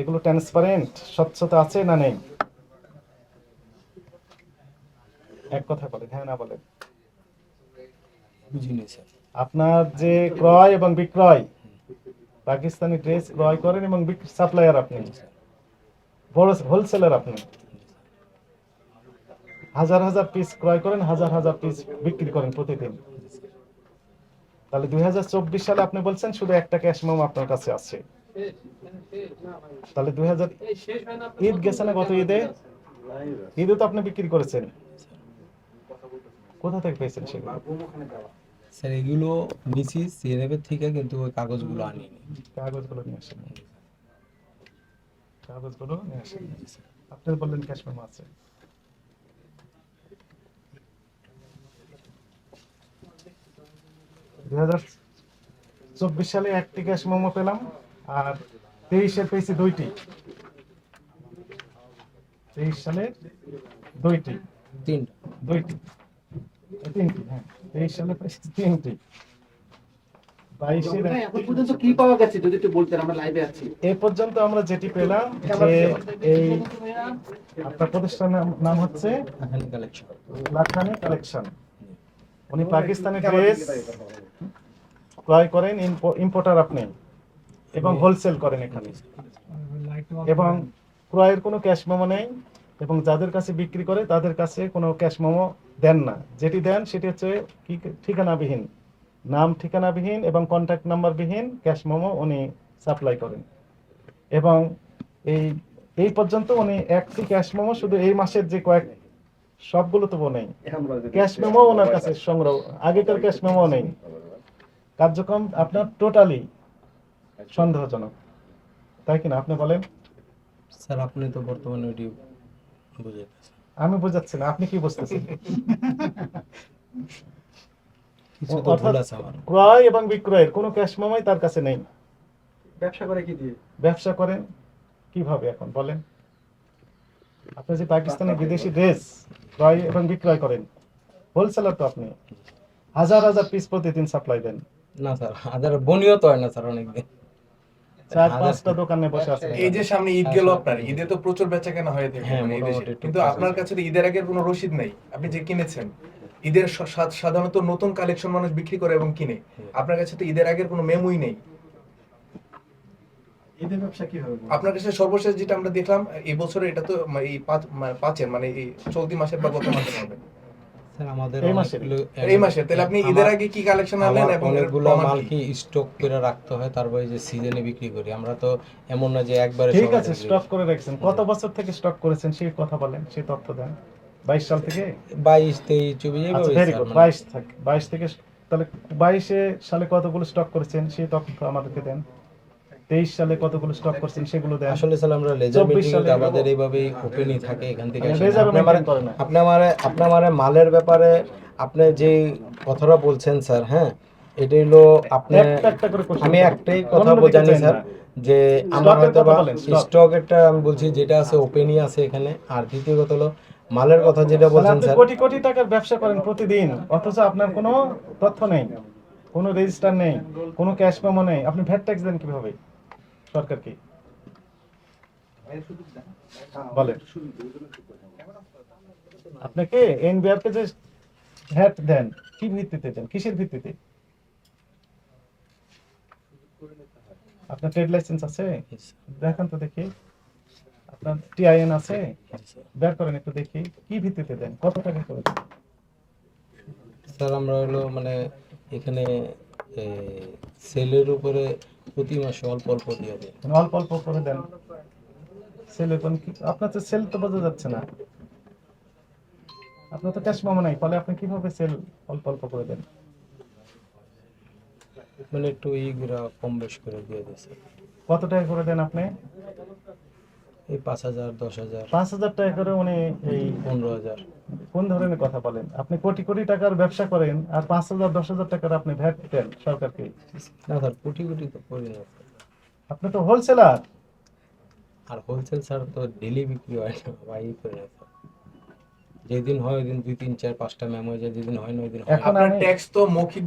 এগুলো ট্রান্সপারেন্ট স্বচ্ছতা আছে না নেই? এক কথা বলেন হ্যাঁ না বলেন বুঝিনি স্যার। আপনার যে ক্রয় এবং বিক্রয় পাকিস্তানি ড্রেস ক্রয় করেন এবং সাপ্লায়ার আপনি। হোলসেলার আপনি। হাজার হাজার পিস ক্রয় করেন হাজার হাজার পিস বিক্রি করেন প্রতিদিন। তাহলে দুই হাজার চব্বিশ সালে আপনি বলছেন শুধু একটা ক্যাশ মেমো আপনার কাছে আছে। তাহলে দুই হাজার ঈদ গেছে না গত ঈদে? ঈদে তো আপনি বিক্রি করেছেন। কোথা থেকে পেয়েছেন সেগুলো? স্যার এগুলো নিছি সিএনএফের থেকে কিন্তু ওই কাগজগুলো আনিনি। কাগজগুলো নিয়ে আসেন কাগজগুলো নিয়ে আসেন আপনি বললেন দুই হাজার চব্বিশ সালে একটি ক্যাশ মেমো পেলাম। আর তেইশে পেয়েছি দুইটি। তেইশ সালে দুইটি। তিনটা। দুইটি। তিনটি হ্যাঁ। তেইশ সালে পেয়েছি তিনটি। পর্যন্ত কি পাওয়া গেছে? যদি একটু বলতেন আমরা এ পর্যন্ত আমরা যেটি পেলাম যে এই আপনার প্রতিষ্ঠানের নাম- হচ্ছে কালেকশন লাখানি কালেকশন উনি পাকিস্তানি ড্রেস ক্রয় করেন ইম্পোর্টার আপনি। এবং হোলসেল করেন এখানে। এবং ক্রয়ের কোনো ক্যাশ মেমো নেই এবং যাদের কাছে বিক্রি করে তাদের কাছে কোনো ক্যাশ মেমো দেন না। যেটি দেন সেটি হচ্ছে ঠিকানাবিহীন। নাম ঠিকানাবিহীন এবং কন্ট্যাক্ট নাম্বারবিহীন ক্যাশ মোমো উনি সাপ্লাই করেন। এবং এই এই পর্যন্ত উনি একটি ক্যাশ মোমো শুধু এই মাসের যে কয়েক সবগুলো তো নেই। ক্যাশ মেমো ওনার কাছে সংগ্রহ আগেকার ক্যাশ মেমো নেই। কার্যক্রম আপনার টোটালি সন্দেহজনক। তাই কিনা আপনি বলেন। স্যার আপনি তো বর্তমানে ওইটি বুঝাইতেছেন। আমি বোঝাচ্ছি না আপনি কি বুঝতেছেন? ক্রয় এবং বিক্রয়ের কোনো ক্যাশ মেমোই তার কাছে নেই। ব্যবসা করে কি দিয়ে? ব্যবসা করেন কীভাবে এখন? বলেন। আপনি যে পাকিস্তানের বিদেশি ড্রেস ক্রয় এবং বিক্রয় করেন হোলসেলার তো আপনি। হাজার হাজার পিস প্রতিদিন সাপ্লাই দেন। না স্যার হাজার বনিও তো হয় না স্যার অনেকদিন। চার পাঁচটা দোকানে বসে আছেন এই যে সামনে ঈদ গেল আপনার ঈদে তো প্রচুর বেচা কেনা হয়ে থাকে হ্যাঁ, মানে কিন্তু আপনার কাছে তো ঈদের আগের কোনো রসিদ নেই। আপনি যে কিনেছেন ঈদের সাধারণত নতুন কালেকশন মানুষ বিক্রি করে এবং কিনে। আপনার কাছে তো ঈদের আগের কোনো মেমোই নেই। ঈদের ব্যবসা কি হবে আপনার কাছে সর্বশেষ যেটা আমরা দেখলাম এই বছরে এটা তো এই পাঁচ পাঁচের মানে এই চলতি মাসের বা গত মাসের হবে স্যার আমাদের এই মাসে? এই মাসে তাহলে আপনি ঈদের আগে কি কালেকশন আনলেন এবং অনেকগুলো মাল কি? স্টক করে রাখতে হয় তারপরে যে সিজনে বিক্রি করি। আমরা তো এমন না যে একবারে ঠিক আছে স্টক করে রাখছেন। কত বছর থেকে স্টক করেছেন সেই কথা বলেন সেই তথ্য দেন। বাইশ সাল থেকে? বাইশ তেইশ চব্বিশ আচ্ছা এইভাবেই ভেরি গুড মানে- বাইশ থেকে বাইশ থেকে তাহলে বাইশে সালে কতগুলো স্টক করেছেন সেই তথ্য আমাদেরকে দেন। তেইশ সালে কতগুলো স্টক করছেন সেগুলো দেন। আসলে স্যার আমরা লেজার মিটিং আমাদের এইভাবেই ওপেনই থাকে এখান থেকে মানে আপনি আমারে-। আপনি আমারে মালের ব্যাপারে আপনি যে কথাটা বলছেন স্যার হ্যাঁ এটা হলো আপনি আমি একটাই কথা স্যার যে আমার হয়তো। স্টক একটা আমি বলছি যেটা আছে ওপেনই আছে এখানে। আর দ্বিতীয় কথা হলো মালের কথা যেটা বলছেন স্যার। কোটি কোটি টাকার ব্যবসা করেন প্রতিদিন অথচ আপনার কোনো তথ্য নেই কোনো রেজিস্টার নেই কোনো ক্যাশ মেমো নেই। আপনি ভ্যাট ট্যাক্স দেন কীভাবে? সরকার কি বলেন। আপনাকে এনবিআর কে যে ভ্যাট দেন কি ভিত্তিতে দেন? কিসের ভিত্তিতে? আপনার ট্রেড লাইসেন্স আছে? দেখান তো দেখি। আপনার টিআইএন আছে? বের করেন একটু দেখি। কি ভিত্তিতে দেন? কত টাকা করে স্যার আমরা হলো মানে এখানে সেলের উপরে প্রতি মাসে অল্প অল্প দিয়ে দিই মানে অল্প অল্প করে দেন। সেল এখন কি আপনার তো সেল তো বোঝা যাচ্ছে না। আপনার তো ক্যাশ মামা নাই ফলে আপনি কীভাবে সেল অল্প অল্প করে দেন? মানে একটু ইগুলা কম বেশ করে দিয়ে দিয়েছে। কত টাকা করে দেন আপনি? এই পাঁচ হাজার দশ হাজার। পাঁচ হাজার টাকা করে উনি এই পনেরো হাজার। কোন ধরনের কথা বলেন? আপনি কোটি কোটি টাকার ব্যবসা করেন আর পাঁচ হাজার দশ হাজার টাকার আপনি ভ্যাট দেন সরকারকে। না স্যার কোটি কোটি তো করি না। আপনি তো হোলসেলার আর হোলসেল স্যার তো ডেলি বিক্রি হয় না বাই করে না স্যার। যেদিন হয় ওই দিন দুই তিন চার পাঁচটা ম্যাম হয়ে যায় যেদিন হয় না ওই দিন এখন ট্যাক্স তো মৌখিক